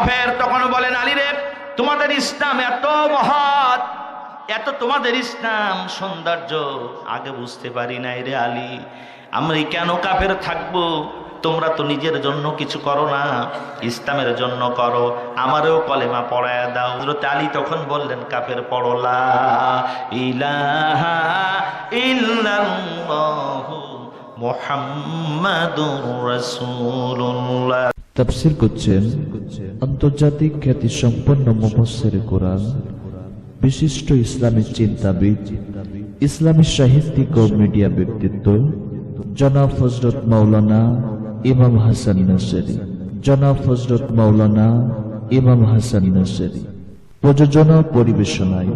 কাফের তখন বলেন, আলী রে, তোমাদের ইসলাম এত মহৎ, এত তোমাদের ইসলাম সৌন্দর্য, আগে বুঝতে পারি নাই রে আলী। আমরা কেন কাফের থাকব? তোমরা তো নিজের জন্য কিছু করো না, ইসলামের জন্য করো। আমারও কলেমা পড়ায় দাও। হযরত আলী তখন বললেন, কাফের পড়লা ইলাহা ইল্লাল্লাহু মুহাম্মাদুর রাসূলুল্লাহ। তাফসির করছেন আন্তর্জাতিক খ্যাতি সম্পন্ন মুফসের কোরআন, বিশিষ্ট ইসলামী চিন্তাবিদ, ইসলামী সাহিত্যিক ও মিডিয়া ব্যক্তিত্ব, জনাব হজরত মাওলানা ইমাম হাসান নসেরি। জনাব হজরত মাওলানা ইমাম হাসান নসেরি। প্রযোজনা পরিবেশনায়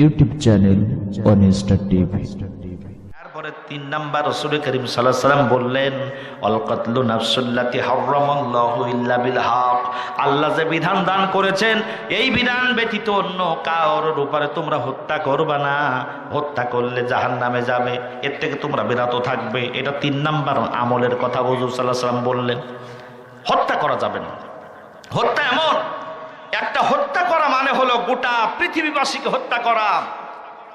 YouTube channel On Star TV. তিন নাম্বার রসুল করিম সাল্লাহ সাল্লাম বললেন অলকতলু ইল্লা বিল হক। আল্লাহ যে বিধান দান করেছেন, এই বিধান ব্যতীত অন্য কারোর উপরে তোমরা হত্যা করবা না। হত্যা করলে জাহান নামে যাবে, এর থেকে তোমরা বিরত থাকবে। এটা তিন নাম্বার আমলের কথা হুজুর সাল্লাহ সাল্লাম বললেন। হত্যা করা যাবে না। হত্যা এমন, একটা হত্যা করা মানে হলো গোটা পৃথিবীবাসীকে হত্যা করা।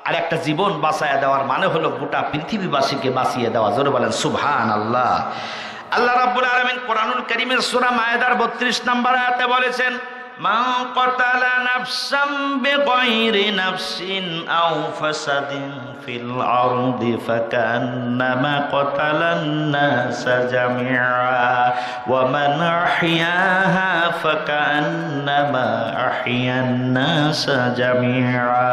আর একটা জীবন বাঁচায় দেওয়ার মানে হলো গোটা পৃথিবীবাসীকে বাঁচিয়ে দেওয়া। জোরে বলেন সুভান আল্লাহ আল্লাহ রাব্বুল আলামিন কোরআনুল কারীমের সূরা মায়েদার 32 নম্বর আয়াতে বলেছেন, মান কতালা নাফসাম বিগাইরি নাফসিন আও ফাসাদিন ফাকান্নামা ক্বাতালান নাসা জামিআ, ওয়া মান আহইয়াহা ফাকান্নামা আহইয়ান নাসা জামিআ।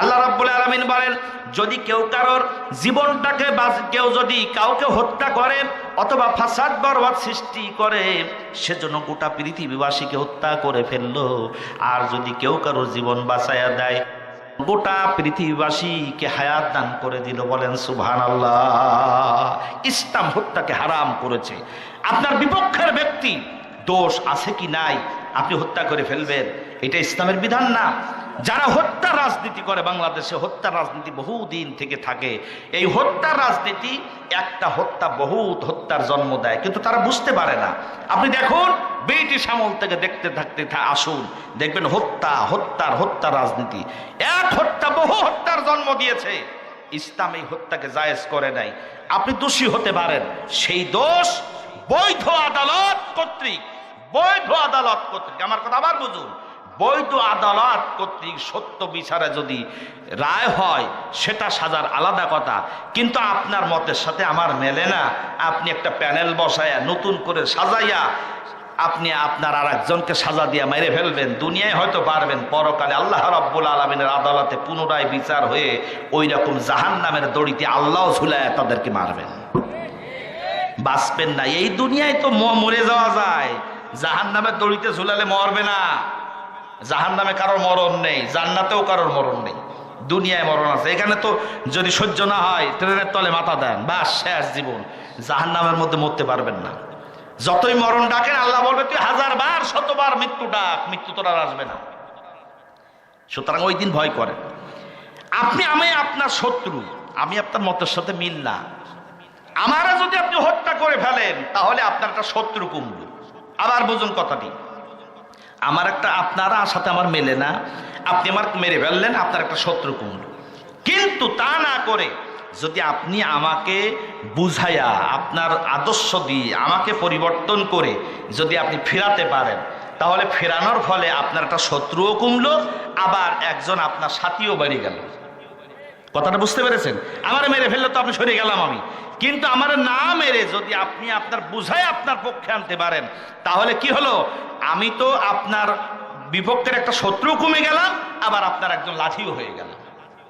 আল্লাহ রাব্বুল আলামিন বলেন, যদি কেউ কারোর জীবনটাকে কেউ যদি কাউকে হত্যা করে অথবা ফাসাদ, বরবাদ সৃষ্টি করে সেজন্য গোটা পৃথিবীবাসীকে হত্যা করে ফেলল। আর যদি কেউ কারোর জীবন বাঁচাইয়া দেয় গোটা পৃথিবীবাসীকে হায়াত দান করে দিল, বলেন সুভান আল্লাহ ইসলাম হত্যাকে হারাম করেছে। আপনার বিপক্ষের ব্যক্তি দোষ আছে কি নাই, আপনি হত্যা করে ফেলবেন। এটা ইসলামের বিধান না। যারা হত্যা রাজনীতি করে বাংলাদেশে, হত্যা রাজনীতি বহুদিন থেকে থাকে। এই হত্যা রাজনীতি একটা হত্যা বহুত হত্যার জন্ম দেয়, কিন্তু তারা বুঝতে পারে না। আপনি দেখুন, ব্রিটিশ আমল থেকে দেখতে থাকতে আসুন, দেখবেন হত্যা, হত্যার, হত্যা রাজনীতি। এক হত্যা, বহু হত্যার জন্ম দিয়েছে। ইসলাম এই হত্যাকে জায়েজ করে নাই। আপনি দোষী হতে পারেন। সেই দোষ বৈধ আদালত কর্তৃক, বৈধ আদালত কর্তৃক। আমার কথা আবার বুঝুন। বৈধ আদালত কর্তৃক সত্য বিচারে যদি রায় হয়, সেটা সাজার আলাদা কথা। কিন্তু আপনার মতের সাথে আমার মেলে না। আপনি একটা প্যানেল বসায়া, নতুন করে সাজাইয়া, আপনি আপনার আর একজনকে সাজা দিয়ে মেরে ফেলবেন। দুনিয়ায় হয়তো পারবেন। পরকালে আল্লাহ রাব্বুল আলমিনের আদালতে পুনরায় বিচার হয়ে ওই রকম জাহান নামের দড়িতে আল্লাহ ঝুলায় তাদেরকে মারবেন। বাঁচবেন না। এই দুনিয়ায় তো মরে যাওয়া যায়। জাহান নামের দড়িতে ঝুলালে মরবে না। জাহান নামে কারোর মরণ নেই, জান্নাতেও কারোর মরণ নেই। দুনিয়ায় মরণ আছে। এখানে তো যদি সহ্য না হয় ট্রেনের তলে মাথা দেন, বাস, শেষ জীবন। জাহান নামের মধ্যে মরতে পারবেন না। যতই মরণ ডাকেন, আল্লাহ বলবে, তুই হাজার বার, শতবার মৃত্যু ডাক, মৃত্যু তোর আসবে না। সুতরাং ওই দিন ভয় করে। আপনি, আমি আপনার শত্রু, আমি আপনার মতের সাথে মিল না। আমারা যদি আপনি হত্যা করে ফেলেন, তাহলে আপনার একটা শত্রু কুমড়ু। আবার বুঝুন কথাটি। আমার একটা আপনারা সাথে আমার মেলে না। আপনি আমার মেরে ফেললেন, আপনার একটা শত্রু কুমড়ু কিন্তু তা না করে যদি আপনি আমাকে বুঝাইয়া, আপনার আদর্শ দিয়ে আমাকে পরিবর্তন করে যদি আপনি ফেরাতে পারেন, তাহলে ফেরানোর ফলে আপনার একটা শত্রুও কমলো, আবার একজন আপনার সাথীও বেড়ে গেল। কথাটা বুঝতে পেরেছেন? আমার মেরে ফেললে তো আপনি সরে গেলাম আমি। কিন্তু আমার না মেরে যদি আপনি আপনার বুঝায় আপনার পক্ষে আনতে পারেন, তাহলে কি হলো? আমি তো আপনার বিপক্ষের একটা শত্রু কমে গেলাম, আবার আপনার একজন লাঠিও হয়ে গেল।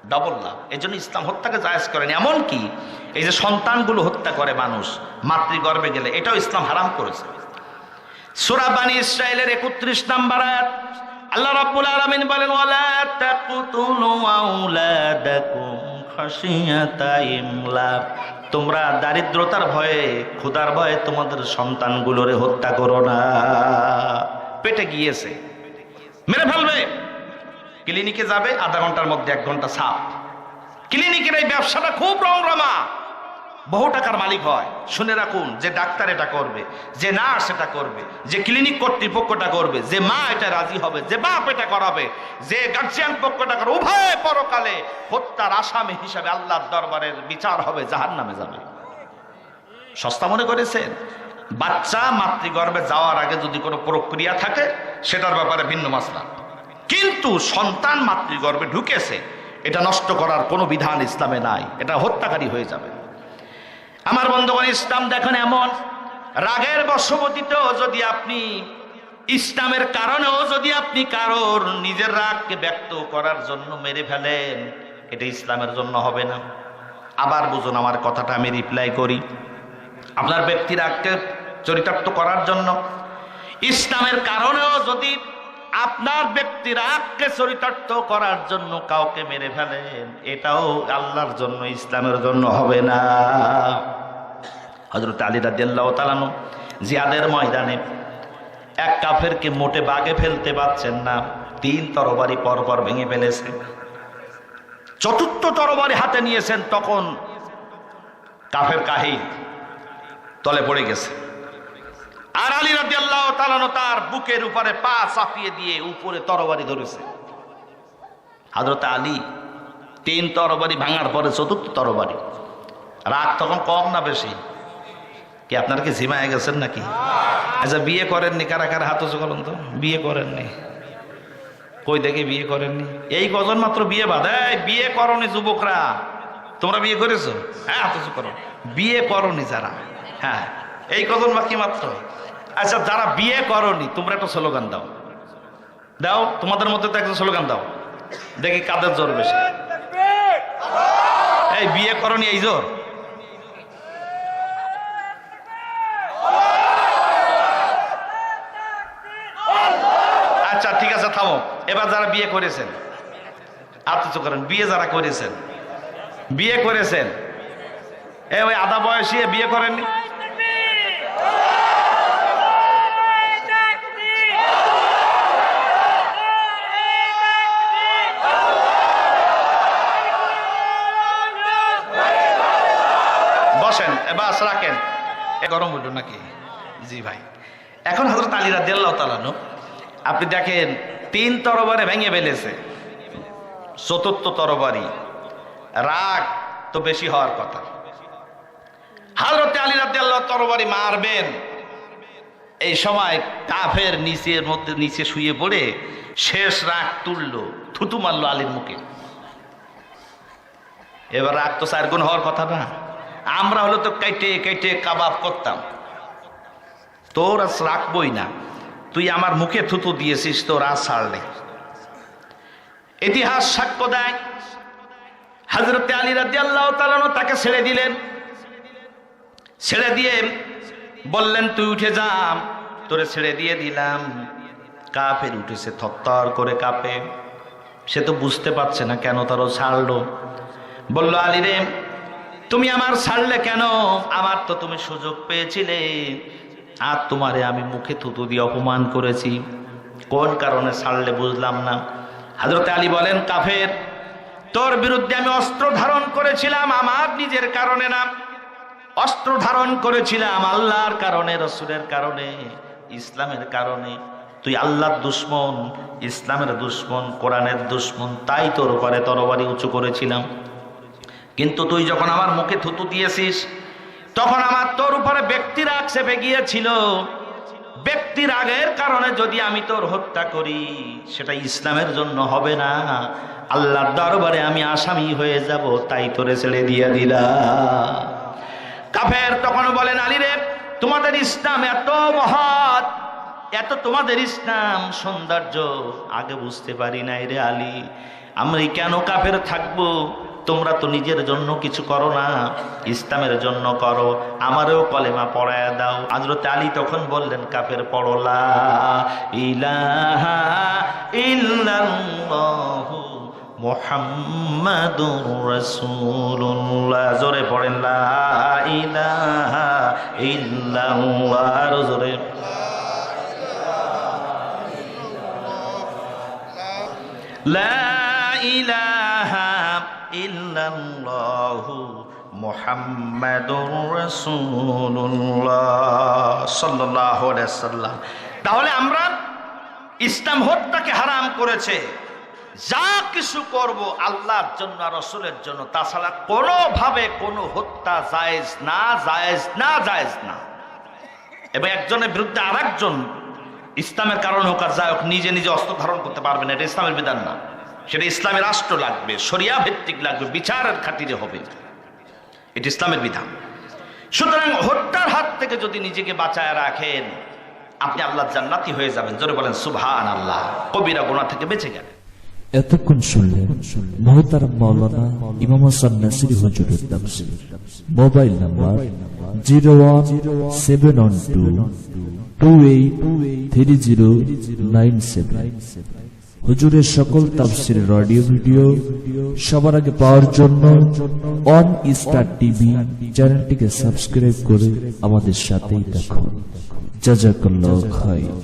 ডবল লাভ। এই জন্য ইসলাম হত্যাকে জায়েজ করেন। এমন কি, এই যে সন্তানগুলো হত্যা করে মানুষ, মাতৃগর্ভে গেলে, এটাও ইসলাম হারাম করেছে। সূরা বানী ইসরাইলের 31 নাম্বার আয়াত আল্লাহ রাব্বুল আলামিন বলেন, ওয়ালা তাকতুলু আওলাদাকুম খাশিয়াতা ইমলাক তোমরা দারিদ্রতার ভয়ে, ক্ষুধার ভয়ে তোমাদের সন্তানগুলোরে হত্যা করো না। পেটে গিয়েছে। মেরে ফেলবে। ক্লিনিকে যাবে, আধা ঘণ্টার মধ্যে এক ঘণ্টা সাপ। ক্লিনিকের এই ব্যবসাটা খুব রমরমা বহু টাকার মালিক হয়। শুনে রাখুন যে ডাক্তার এটা করবে, যে নার্স এটা করবে, যে ক্লিনিক কর্তৃপক্ষটা করবে, যে মা এটা রাজি হবে, যে বাপ এটা করাবে, যে গার্জিয়ান পক্ষটা করবে। উভয় পরকালে হত্যার আসামি হিসাবে আল্লাহর দরবারের বিচার হবে জাহান নামে যাবে। সস্তা মনে করেছেন? বাচ্চা মাতৃগর্ভে যাওয়ার আগে যদি কোনো প্রক্রিয়া থাকে, সেটার ব্যাপারে ভিন্ন মাসলা। কিন্তু সন্তান মাতৃগর্ভে ঢুকেছে, এটা নষ্ট করার কোনো বিধান ইসলামে নাই, এটা হত্যাকারী হয়ে যাবে। আমার বন্ধুগণ, ইসলাম দেখেন এমন। রাগের বশবর্তীতেও যদি আপনি, ইসলামের কারণেও যদি আপনি কারোর নিজের রাগকে ব্যক্ত করার জন্য মেরে ফেলেন, এটা ইসলামের জন্য হবে না। আবার বুঝুন, আমার কথাটা আমি রিপ্লাই করি। আপনার ব্যক্তির রাগকে চরিতার্থ করার জন্য, ইসলামের কারণেও যদি আপনার ব্যক্তির রাগকে চরিতার্থ করার জন্য কাউকে মেরে ফেলেন, এটাও আল্লাহর জন্য, ইসলামের জন্য হবে না। হজরত আলী রাদিয়াল্লাহ তালানু জিয়াদের ময়দানে এক কাফেরকে মোটে বাগে ফেলতে পারছেন না, তিন তরবারি পরপর ভেঙে ফেলেছে চতুর্থ তরবারি হাতে নিয়েছেন, তখন কাফের কাহিল তলে পড়ে গেছে। আর আলী রাজি আল্লাহ তার বুকের উপরে পা চাপিয়ে দিয়ে উপরে তরবারি ধরেছে। হাজরত আলী তিন তরবারি ভাঙার পরে চতুর্থ তরবারি। রাগ তখন কম না বেশি। কি আপনার কি ঝিমায় গেছেন নাকি? আচ্ছা বিয়ে করেননি? কারা কারা হাত উঁচু করুন তো? বিয়ে করেননি। কই দেখে বিয়ে করেননি? এই কজন মাত্র বিয়ে বাধা এই, বিয়ে করনি যুবকরা। তোমরা বিয়ে করেছ? হ্যাঁ হাত উঁচু করো। বিয়ে করনি যারা। হ্যাঁ। এই কজন বাকি মাত্র। আচ্ছা যারা বিয়ে করনি, তোমরা একটা স্লোগান দাও। দাও, তোমাদের মধ্যে তো একটা স্লোগান দাও। দেখি কাদের জোর বেশি। এই বিয়ে করনি এই জোর। আচ্ছা ঠিক আছে, থামো। এবার যারা বিয়ে করেছেন আত্মচ করেন। বিয়ে যারা করেছেন, বিয়ে করেছেন। এ ওই আধা বয়সী বিয়ে করেননি? রাখেন। গরম হইল নাকি? জি ভাই। এখন হজরত আলী রাদিয়াল্লাহু তাআলানু আপনি দেখেন, তিন তরবারে ভেঙে ফেলেছে। চতুর্থ তরবারি। রাগ তো বেশি হওয়ার কথা। হাজরতে আলী রাদিয়াল্লাহু তরবারি মারবেন। এই সময় কাফের নিচের মধ্যে নিচে শুয়ে পড়ে শেষ রাগ তুললো, থুতু মারলো আলীর মুখে। এবার রাগ তো চার গুণ হওয়ার কথা না? আমরা হলো তো কেটে কেটে কাবাব করতাম। তোর আজ রাখবই না। তুই আমার মুখে থুতু দিয়েছিস, তোর আজ ছাড়লে ইতিহাস সাক্ষ্য দেয় হাজরতে আলী রাজি আল্লাহ তাকে ছেড়ে দিলেন। ছেড়ে দিয়ে বললেন, তুই উঠে যা, তোরে ছেড়ে দিয়ে দিলাম। কাপের উঠেছে, থরথর করে কাপে। সে তো বুঝতে পারছে না কেন তারও ছাড়লো। বলল, আলী রে তুমি আমার ছাড়লে কেন? আমার তো তুমি সুযোগ পেয়েছিলে। আর তোমারে আমি মুখে থুতু দিয়ে অপমান করেছি। কোন কারণে ছাড়লে বুঝলাম না। হাজরতে আলী বলেন, কাফের, তোর বিরুদ্ধে আমি অস্ত্র ধারণ করেছিলাম, আমার নিজের কারণে না। অস্ত্র ধারণ করেছিলাম আল্লাহর কারণে, রসুলের কারণে, ইসলামের কারণে। তুই আল্লাহর দুশ্মন, ইসলামের দুশ্মন, কোরআনের দুশ্মন, তাই তোর উপরে তরবারি উঁচু করেছিলাম। কিন্তু তুই যখন আমার মুখে থুতু দিয়েছিস, তখন আমার তোর উপরে ব্যক্তির আক্ষেপে গিয়েছিল। ব্যক্তির আগের কারণে যদি আমি তোর হত্যা করি, সেটা ইসলামের জন্য হবে না। আল্লাহর দরবারে আমি আসামি হয়ে যাব, তাই তোরে ছেড়ে দিয়ে দিলা কাফের তখন বলেন, আলী রে, তোমাদের ইসলাম এত মহৎ, এত তোমাদের ইসলাম সৌন্দর্য, আগে বুঝতে পারি নাই রে আলী। আমি কেন কাফের থাকব? তোমরা তো নিজের জন্য কিছু করো না, ইসলামের জন্য করো। আমারও কলেমা পড়ায় দাও। হজরত আলী তখন বললেন, কাফের পড়লা ইলাহা জোরে পড়েন, লা ইলাহা জোরে। লা ইল্লাল্লাহু মোহাম্মদুর রাসূলুল্লাহ সাল্লাল্লাহু আলাইহি সাল্লাম। তাহলে আমরা ইসলাম হত্যাকে হারাম করেছে। যা কিছু করব আল্লাহর জন্য রসুলের জন্য, তাছাড়া কোনোভাবে কোনো হত্যা জায়েজ না জায়েজ না জায়েজ না। এবং একজনের বিরুদ্ধে আর ইসলামের কারণ হোক আর যাই হোক, নিজে নিজে অস্ত্র ধারণ করতে পারবে না, এটা ইসলামের বিধান না। সেটা ইসলামের রাষ্ট্র লাগবে, শরিয়া ভিত্তিক লাগবে, বিচারের খাতিরে হবে। এটা ইসলামের বিধান। সুতরাং হত্যার হাত থেকে যদি নিজেকে বাঁচায় রাখেন, আপনি আল্লাহ জান্নাতি হয়ে যাবেন। জোরে বলেন সুবহান আল্লাহ কবিরা গোনা থেকে বেঁচে গেলেন। এতক্ষণ শুনলেন মহতারাম মাওলানা ইমাম হাসান নাসির হুজুরের তাফসীর। Mobile number zero one seven one two two eight three zero nine seven. হুজুরের সকল তাফসির অডিও ভিডিও সবার আগে পাওয়ার জন্য অন স্টার টিভি চ্যানেলটিকে সাবস্ক্রাইব করে আমাদের সাথেই থাকুন। জাজাকাল্লাহ খাইর।